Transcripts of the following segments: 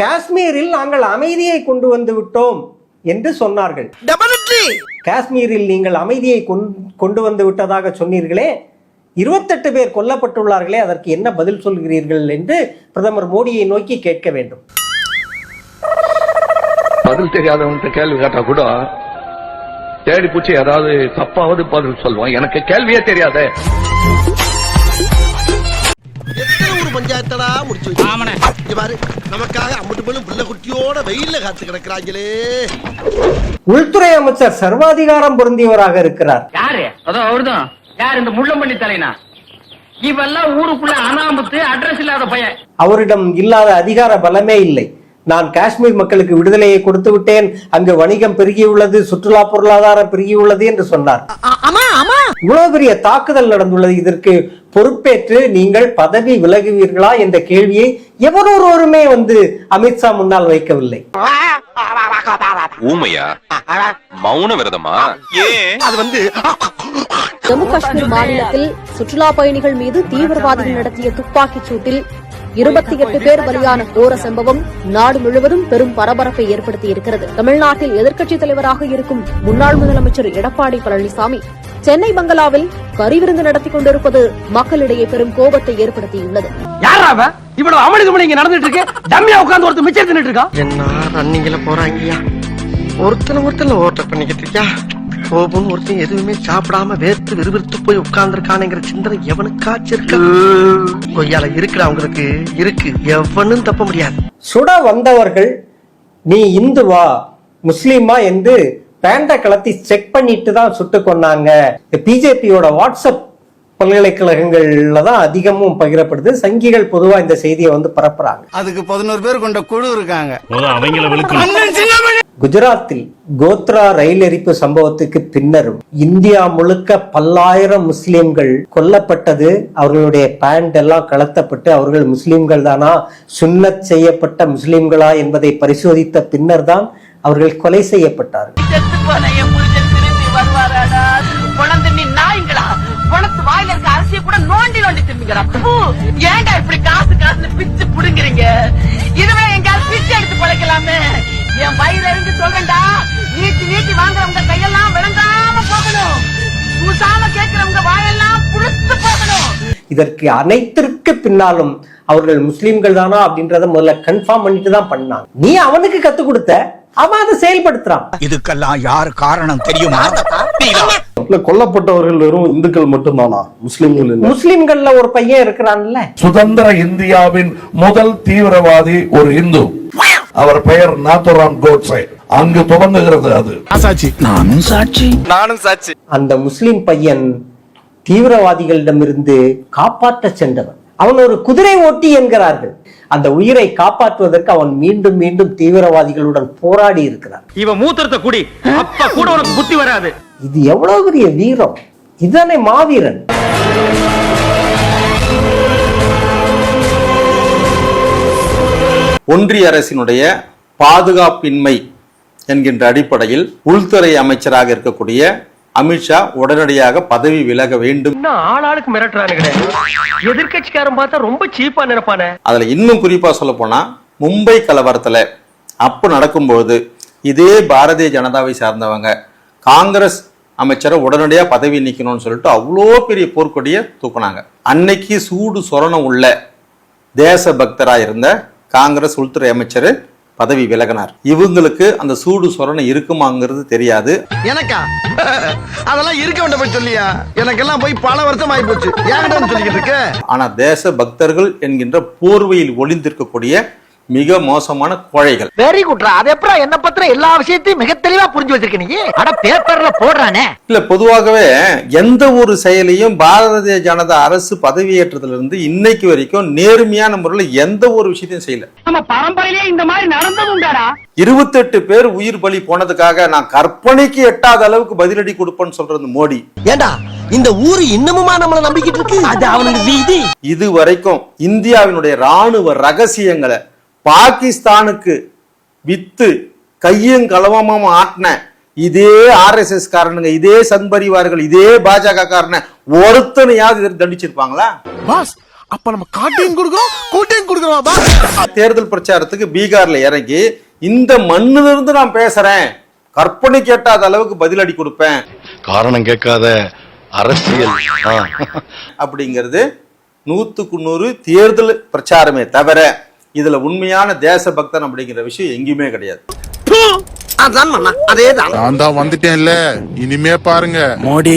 காஷ்மீரில் நாங்கள் அமைதியை கொண்டு வந்து விட்டோம் என்று சொன்னார்கள். காஷ்மீரில் நீங்கள் அமைதியை கொண்- கொண்டு வந்து விட்டதாக சொன்னீர்களே. இருபத்தெட்டு பேர் கொல்லப்பட்டுள்ளார்களே அதற்கு என்ன பதில் சொல்கிறீர்கள் என்று பிரதமர் மோடியை நோக்கி கேட்க வேண்டும். பதில் தெரியாதவன்கிட்ட கேள்வி கேட்டா கூட தேடி பூச்சி ஏதாவது தப்பாவது பதில் சொல்லுவான். எனக்கு கேள்வியே தெரியாதே. பாரு. நமக்காக அம்மட்டு பெண்ணும் பிள்ளை குட்டியோட வெயில்ல காத்து கிடக்குறாங்களே. உள்துறை அமைச்சர் சர்வாதிகாரம் பொருந்தியவராக இருக்கிறார். யாரு? அதோ அவர்தான். யார் இந்த முள்ளம்பள்ளி தலைனா? இவெல்லாம் ஊருக்குள்ள அனாமத்து அட்ரஸ் இல்லாத பையன். அவரிடம் இல்லாத அதிகார பலமே இல்லை. நான் காஷ்மீர் மக்களுக்கு விடுதலையை கொடுத்து விட்டேன். அங்கு வணிகம் பெருகியுள்ளது சுற்றுலா பொருளாதாரம் பெருகியுள்ளது என்று சொன்னார். இவ்வளவு பெரிய தாக்குதல் நடந்துள்ளது. இதற்கு பொறுப்பேற்று நீங்கள் பதவி விலகுவீர்களா என்ற கேள்வியை எவரொருவருமே வந்து அமித்ஷா முன்னால் வைக்கவில்லை. ஊமையா? மௌன விரதமா? ஏன்? அது வந்து ஜம்மு காஷ்மீர் மாநிலத்தில் சுற்றுலா பயணிகள் மீது தீவிரவாதிகள் நடத்திய துப்பாக்கிச் சூட்டில் இருபத்தி எட்டு பேர் பலியான கோர சம்பவம் நாடு முழுவதும் பெரும் பரபரப்பை ஏற்படுத்தியிருக்கிறது. தமிழ்நாட்டில் எதிர்க்கட்சித் தலைவராக இருக்கும் முன்னாள் முதலமைச்சர் எடப்பாடி பழனிசாமி சென்னை பங்களாவில் கறிவிருந்து நடத்திக் கொண்டிருப்பது மக்களிடையே பெரும் கோபத்தை ஏற்படுத்தியுள்ளது. இவ்வளவு அமளி துமளி இங்க நடந்துட்டு இருக்கு. டம்மியா உட்கார்ந்து ஒருத்தர் மிச்சம் தின்னுட்டு இருக்கா? என்ன ரன்னிங்ல போறாங்கய்யா? ஒருத்தனை ஒருத்தன ஓட்ட பண்ணிக்கிட்டு இருக்கியா? கோபம் ஒருத்தன் எதுவுமே சாப்பிடாம வேர்த்து விறுவிறுத்து போய் உட்கார்ந்துருக்கானுங்கிற சிந்தனை எவனுக்காச்சும் இருக்கு? கொய்யால இருக்குடா உங்களுக்கு. இருக்கு. எவனும் தப்ப முடியாது. சுட வந்தவர்கள் நீ இந்துவா முஸ்லீமா என்று பேண்ட கலத்தி செக் பண்ணிட்டு தான் சுட்டு கொன்னாங்க. பிஜேபியோட வாட்ஸ்அப் பல்கலைக்கழகங்கள்ல தான் அதிகமும் பகிரப்படுது. சங்கிகள் பொதுவா இந்த செய்தியை வந்து பரப்புறாங்க. அதுக்கு பதினோரு பேர் கொண்ட குழு இருக்காங்க. குஜராத்தில் கோத்ரா ரயில் எரிப்பு சம்பவத்துக்கு பின்னரும் இந்தியா முழுக்க பல்லாயிரம் முஸ்லிம்கள் கொல்லப்பட்டது. அவர்களுடைய பேண்ட் எல்லாம் கலத்தப்பட்டு அவர்கள் முஸ்லிம்கள் தானா? சுன்னத் செய்யப்பட்ட முஸ்லிம்களா என்பதை பரிசோதித்த பின்னர் தான் அவர்கள் கொலை செய்யப்பட்டார்கள். ஏன்டா இப்படி காசு காசுன்னு பிச்சு புடுங்குறீங்க? இதுவே எங்கேயாவது பிச்சு எடுத்து பழைக்கலாமே. என் வயிறு இருந்து சொல்றேன்டா. நீட்டி நீட்டி வாங்குறவங்க கையெல்லாம் விளங்காம போகணும். பூசாம கேட்கிறவங்க வாயெல்லாம் புழுத்து போகணும். இதற்கு அனைத்திற்கு பின்னாலும் அவர்கள் முஸ்லிம்கள் தானா அப்படின்றத முதல்ல கன்ஃபார்ம் பண்ணிட்டு தான் பண்ணாங்க. நீ அவனுக்கு கத்து கொடுத்த அவன் அதை செயல்படுத்துறான். இதுக்கெல்லாம் யார் காரணம் தெரியுமா? இல்ல கொல்லப்பட்டவர்கள் வெறும் இந்துக்கள் மட்டும்தானா? முஸ்லிம்கள் முஸ்லிம்கள்ல ஒரு பையன் இருக்கிறான்ல. சுதந்திர இந்தியாவின் முதல் தீவிரவாதி ஒரு இந்து. அவர் பெயர் நாத்துராம் கோட்ஸே. அங்கு துவங்குகிறது அது. நானும் சாட்சி. நானும் சாட்சி. அந்த முஸ்லிம் பையன் தீவிரவாதிகளிடமிருந்து காப்பாற்ற சென்றவன். அவன் ஒரு குதிரை ஓட்டி என்கிறார்கள். அந்த உயிரை காப்பாற்றுவதற்கு அவன் மீண்டும் மீண்டும் தீவிரவாதிகளுடன் போராடி இருக்கிறான். இவன் மூத்திரத்தை குடி. அப்ப கூட உனக்கு புத்தி வராது. இது எவ்வளவு பெரிய வீரம்? இதுதானே மாவீரன். ஒன்றிய அரசினுடைய பாதுகாப்பின்மை என்கின்ற அடிப்படையில் உள்துறை அமைச்சராக இருக்கக்கூடிய அமித்ஷா உடனடியாக பதவி விலக வேண்டும். ஆளாளுக்கு மிரட்டுறானுங்களே எதிர்கட்சிக்காரன் பார்த்தா ரொம்ப சீப்பா நினைப்பானே. அதுல இன்னும் குறிப்பா சொல்ல போனா மும்பை கலவரத்துல அப்ப நடக்கும்போது இதே பாரதிய ஜனதாவை சார்ந்தவங்க காங்கிரஸ் அமைச்சரை உடனடியா பதவி நீக்கணும்னு சொல்லிட்டு அவ்வளோ பெரிய போர்க்கொடியை தூக்குனாங்க. அன்னைக்கு சூடு சொரணம் உள்ள தேச பக்தரா இருந்த காங்கிரஸ் உள்துறை அமைச்சர் பதவி விலகினார். இவங்களுக்கு அந்த சூடு சொரணம் இருக்குமாங்கிறது தெரியாது. எனக்கா? அதெல்லாம் இருக்க வேண்டாம் போய் சொல்லியா? எனக்கெல்லாம் போய் பல வருஷம் ஆகி போச்சு சொல்லிக்கிட்டு இருக்க? ஆனா தேச பக்தர்கள் என்கின்ற போர்வையில் ஒளிந்திருக்கக்கூடிய மிக மோசமான கோழைகள். வெரி குட்ரா அது எப்பறம் என்ன பத்திர எல்லா விஷயத்தையும் மிக தெளிவா புரிஞ்சு வச்சிருக்க நீ? அட பேப்பர்ல போடுறானே. இல்ல பொதுவாகவே எந்த ஒரு செயலையும் பாரதிய ஜனதா அரசு பதவியேற்றதுல இருந்து இன்னைக்கு வரைக்கும் நேர்மையான முறையில் எந்த ஒரு விஷயத்தையும் செய்யல. நம்ம பரம்பரையிலே இந்த மாதிரி நடந்ததுண்டாடா இருபத்தெட்டு பேர் உயிர் பலி போனதுக்காக நான் கற்பனைக்கு எட்டாத அளவுக்கு பதிலடி கொடுப்பேன்னு சொல்றது மோடி. ஏண்டா இந்த ஊரு இன்னமுமா நம்மள நம்பிக்கிட்டு இருக்கு? அது அவனுக்கு வீதி. இது வரைக்கும் இந்தியாவினுடைய ராணுவ ரகசியங்களை பாகிஸ்தானுக்கு வித்து கையும் களவமும் ஆட்டின இதே ஆர்எஸ்எஸ் காரனுங்க இதே சங் பரிவார்கள் இதே பாஜக காரன ஒருத்தனையாவது தண்டிச்சிருப்பாங்களா? பாஸ் அப்ப நம்ம காட்டையும் கொடுக்குறோம் கூட்டையும் கொடுக்குறோம் தேர்தல் பிரச்சாரத்துக்கு பீகார்ல இறங்கி இந்த மண்ணுல இருந்து நான் பேசுறேன். கற்பனை கேட்டாத அளவுக்கு பதிலடி கொடுப்பேன். காரணம் கேட்காத அரசியல். அப்படிங்கிறது நூத்துக்கு நூறு தேர்தல் பிரச்சாரமே தவிர இதுல உண்மையான தேசபக்தன் அப்படிங்கிற விஷயம் எங்கேயுமே கிடையாது. நான் தான் வந்துட்டேன்ல. இனிமே பாருங்க. மோடி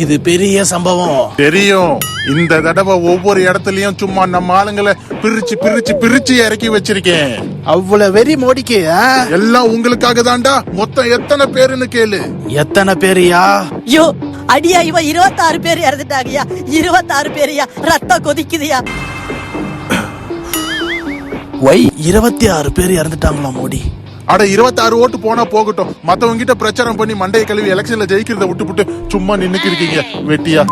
இது பெரிய சம்பவம். தெரியும். இந்த தடவை ஒவ்வொரு இடத்துலயும் சும்மா நம்ம ஆளுங்களை பிரிச்சு பிரிச்சு பிரிச்சு இறக்கி வச்சிருக்கேன். அவ்வளவு வெறி மோடிக்கு? எல்லாம் உங்களுக்காக தான்டா. மொத்தம் எத்தனை பேருன்னு கேளு. எத்தனை பேரியா? ஐயோ அடியா இவ இருபத்தாறு பேர் இறந்துட்டாங்கயா இருபத்தாறு பேரியா? ரத்தம் கொதிக்குதுயா ஒய் இருபத்தி ஆறு பேர் இறந்துட்டாங்களா மோடி? அட இருபத்தாறு ஓட்டு போனா போகட்டும். மத்தவங்க கிட்ட பிரச்சாரம் பண்ணி மண்டைய கழுவி எலெக்ஷன்ல ஜெயிக்கிறத விட்டுப்புட்டு சும்மா நின்னுக்கு இருக்கீங்க வெட்டியா?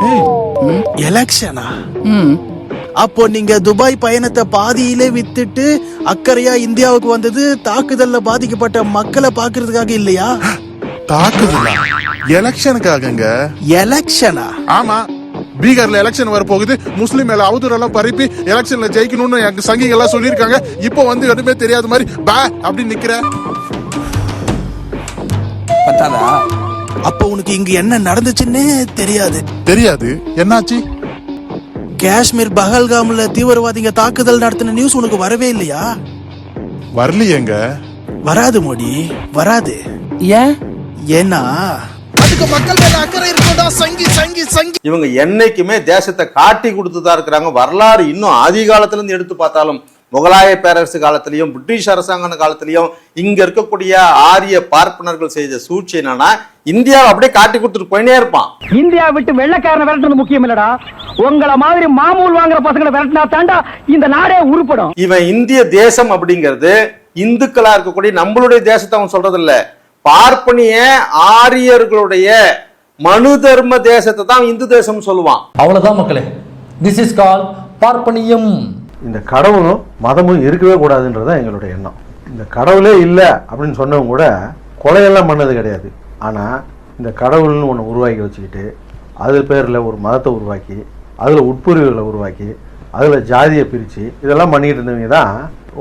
எலெக்ஷனா அப்போ நீங்க துபாய் பயணத்தை பாதியிலே வித்துட்டு அக்கறையா இந்தியாவுக்கு வந்தது தாக்குதல்ல பாதிக்கப்பட்ட மக்களை பாக்குறதுக்காக இல்லையா? தாக்குதலா? எலெக்ஷனுக்காகங்க எலெக்ஷனா ஆமா. பீகார்ல எலெக்ஷன் வர போகுது முஸ்லீம் மேல அவதூறெல்லாம் பரப்பி எலெக்ஷன்ல ஜெயிக்கணும்னு எங்க சங்கிகள் எல்லாம் சொல்லியிருக்காங்க. இப்போ வந்து எதுவுமே தெரியாத மாதிரி பா அப்படின்னு நிக்கிற. பத்தாதா? அப்ப உனக்கு இங்க என்ன நடந்துச்சுன்னே தெரியாது. தெரியாது. என்னாச்சு? காஷ்மீர் பஹல்காம்ல தீவிரவாதிங்க தாக்குதல் நடத்தின நியூஸ் உனக்கு வரவே இல்லையா? வரலையேங்க. வராது மோடி. வராது. ஏன்? ஏன்னா அதுக்கு மக்கள் மேல அக்கறை இருக்கா சங்கி இவங்க என்னைக்குமே தேசத்தை காட்டி கொடுத்துதான் இருக்கிறாங்க. வரலாறு இன்னும் ஆதி காலத்துல இருந்து எடுத்து பார்த்தாலும் முகலாய பேரரசு காலத்திலையும் பிரிட்டிஷ் அரசாங்க காலத்திலையும் இங்க இருக்கக்கூடிய ஆரிய பார்ப்பனர்கள் செய்த சூழ்ச்சி என்னன்னா இந்தியாவை அப்படியே காட்டி கொடுத்துட்டு போயினே இருப்பான். இந்தியா விட்டு வெள்ளக்காரனை விரட்டுறது முக்கியம் இல்லடா. உங்களை மாதிரி மாமூல் வாங்குற பசங்களை விரட்டினா தாண்டா இந்த நாடே உருப்படும். இவன் இந்திய தேசம் அப்படிங்கிறது இந்துக்களா இருக்கக்கூடிய நம்மளுடைய தேசத்தை அவன் சொல்றது இல்ல பார்ப்பனிய ஆரியர்களுடைய மனு தர்ம தேசத்தை தான் இந்து தேசம் சொல்லுவான். அவ்வளவுதான் மக்களே. திஸ் இஸ் கால் பார்ப்பனியம். இந்த கடவுளும் மதமும் இருக்கவே கூடாதுன்றது தான் எங்களுடைய எண்ணம். இந்த கடவுளே இல்லை அப்படின்னு சொன்னவங்க கூட கொலையெல்லாம் பண்ணது கிடையாது. ஆனால் இந்த கடவுள்னு ஒன்று உருவாக்கி வச்சுக்கிட்டு அது பேரில் ஒரு மதத்தை உருவாக்கி அதில் உட்பிரிவுகளை உருவாக்கி அதில் ஜாதியை பிரித்து இதெல்லாம் பண்ணிக்கிட்டு இருந்தவங்க தான்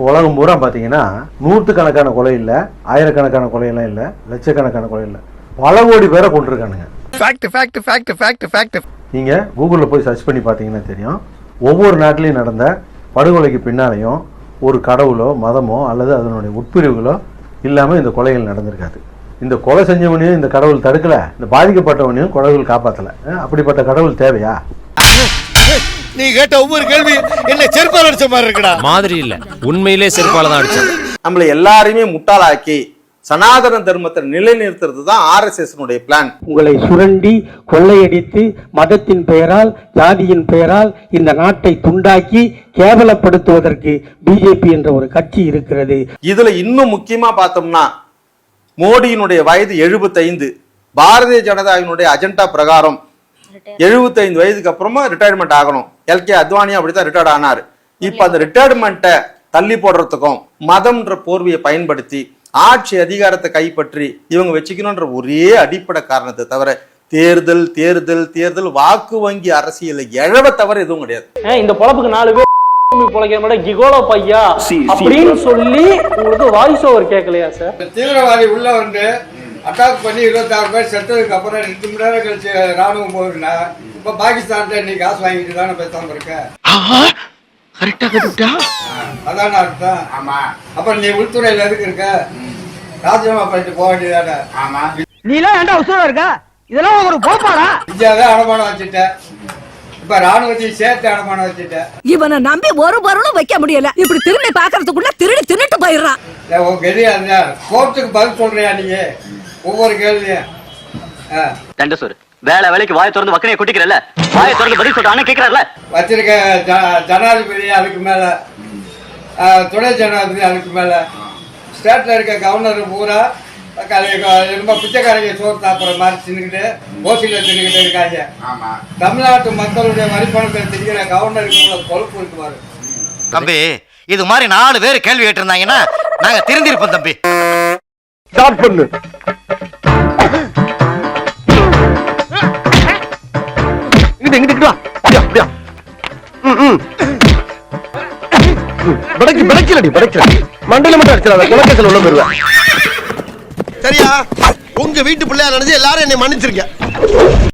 உலகம் பூரா பார்த்தீங்கன்னா நூற்றுக்கணக்கான கொலை இல்லை ஆயிரக்கணக்கான கொலையெல்லாம் இல்லை லட்சக்கணக்கான கொலை இல்லை பல கோடி பேரை கொண்டிருக்கானுங்க fact fact fact fact fact நீங்கள் கூகுளில் போய் சர்ச் பண்ணி பார்த்தீங்கன்னா தெரியும். ஒவ்வொரு நாட்டிலையும் நடந்த படுகொலைக்கு பின்னாலையும் ஒரு கடவுளோ மதமோ அல்லது அதனுடைய உட்பிரிவுகளோ இல்லாமல் இந்த கொலைகள் நடந்திருக்காது. இந்த கொலை செஞ்சவனையும் இந்த கடவுள் தடுக்கல. இந்த பாதிக்கப்பட்டவனையும் கடவுள் காப்பாற்றல அப்படிப்பட்ட கடவுள் தேவையா? நீ கேட்ட ஒவ்வொரு கேள்வி என்ன செருப்பால் அடிச்ச மாதிரி இருக்குடா. மாதிரி இல்ல. உண்மையிலே செருப்பால தான் அடிச்சேன் நம்மளை எல்லாரையுமே முட்டாளாக்கி சனாதன தர்மத்தை நிலைநிறுத்துறது தான் ஆர்எஸ்எஸ் பிளான் உங்களை சுரண்டி கொள்ளையடித்து மதத்தின் பெயரால் ஜாதியின் பெயரால் இந்த நாட்டை துண்டாக்கி கேவலப்படுத்துவதற்கு பிஜேபி என்ற ஒரு கட்சி இருக்கிறது. இதுல இன்னும் முக்கியமா பார்த்தோம்னா மோடியினுடைய வயது 75 பாரதிய ஜனதாவினுடைய அஜெண்டா பிரகாரம் 75 வயதுக்கு அப்புறமா ரிட்டையர்மெண்ட் ஆகணும். எல்கே அத்வானியும் அப்படித்தான் ரிட்டையர்ட் ஆனார். இப்ப அந்த ரிட்டையர்மெண்ட்டை தள்ளி போடுறதுக்கும் மதம்ன்ற போர்வையை பயன்படுத்தி ஆட்சி அதிகாரத்தை கைப்பற்றி இவங்க வச்சுக்கணுன்ற ஒரே அடிப்படை காரணத்தை தவிர தேர்தல் தேர்தல் தேர்தல் வாக்கு வங்கி அரசியல் எழவ தவிர எதுவும் கிடையாது. இந்த பொழப்புக்கு நாலு பேர் பொழைக்கிற மாதிரி கிகோலோ பையா? அப்படின்னு சொல்லி உங்களுக்கு வாய்ஸ் ஓவர் கேட்கலையா சார் தீவிரவாதி உள்ள வந்து அட்டாக் பண்ணி இருபத்தாறு பேர் செத்ததுக்கு அப்புறம் ரெண்டு மணி நேரம் கழிச்சு ராணுவம் போகுதுன்னா இப்ப பாகிஸ்தான்ல நீ காசு வாங்கிட்டு தானே பேசாம இருக்க கரெக்டா கட்டுட்டா? அதான அர்த்தம். ஆமா. அப்புறம் நீ உள்துறையில எதுக்கு இருக்க? ராஜினாமா பண்ணிட்டு போக வேண்டியதானே? ஆமா. நீ எல்லாம் ஏன்டா உசுரா இருக்கா? இதெல்லாம் ஒரு போப்பாடா இந்தியாவே அடமானம் வச்சுட்ட. இப்ப ராணுவத்தையும் சேர்த்து அடமானம் வச்சுட்ட. இவனை நம்பி ஒரு பொருளும் வைக்க முடியல. இப்படி திரும்பி பாக்குறதுக்குள்ள திருடி தின்னுட்டு போயிடுறான். உன் கெதி அந்த கோர்ட்டுக்கு பதில் சொல்றியா நீங்க ஒவ்வொரு கேள்வியும். ஆ. வேலை வேலைக்கு வாய திறந்து வக்கனையை கொட்டிக்கிறல்ல? வாய திறந்து பதில் சொல்றான்னு கேக்குறாருல? வச்சிருக்க ஜ- ஜனாதிபதி அதுக்கு மேல துணை ஜனாதிபதி அதுக்கு மேல ஸ்டேட்ல இருக்க கவர்னர் பூரா ரொம்ப பிச்சைக்காரங்க சோறு சாப்பிட்ற மாதிரி தின்னுக்கிட்டு ஓசில தின்னுக்கிட்டு இருக்காங்க. தமிழ்நாட்டு மக்களுடைய வரிப்பணத்தை திங்கிற கவர்னருக்கு கொழுப்பு இருக்கு பாரு. தம்பி இது மாதிரி நாலு பேர் கேள்வி கேட்டிருந்தாங்கன்னா நாங்க திருந்திருப்போம் தம்பி. ஸ்டார்ட் பண்ணு. இங்கிட்டு மண்டையில மட்டும் அடிச்சிடாத குலக்கத்தில் உள்ள போயிருவேன். சரியா? உங்க வீட்டு பிள்ளையா நினைச்சு எல்லாரும் என்னை மன்னிச்சிருக்க